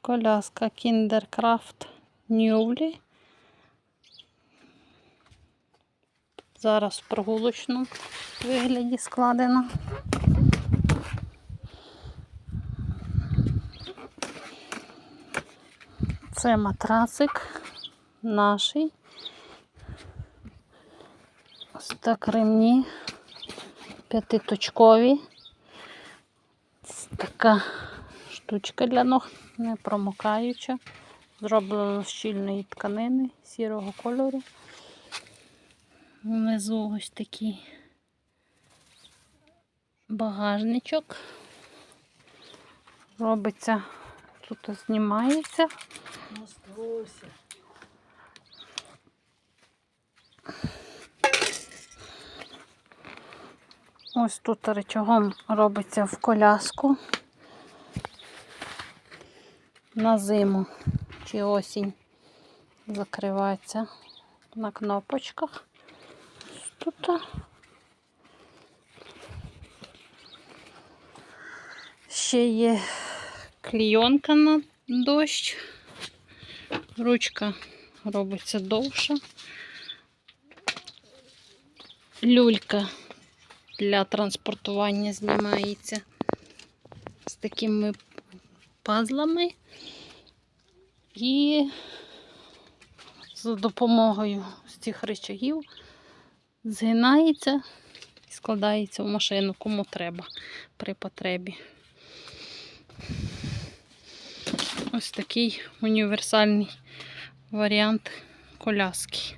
Коляска Kindercraft Newly. Зараз в прогулочному вигляді складена. Це матрасик наший. Ось так ремні п'ятиточкові. Така штучка для ног, не промокаюча. Зроблено з щільної тканини сірого кольору. Внизу ось такий багажничок. Робиться, тут знімається. Ось тут речагом робиться в коляску на зиму чи осінь закривається на кнопочках. Тут ще є клійонка на дощ. Ручка робиться довша. Люлька для транспортування знімається з такими пазлами. І за допомогою цих речагів згинається і складається в машину, кому треба при потребі. Ось такий універсальний варіант коляски.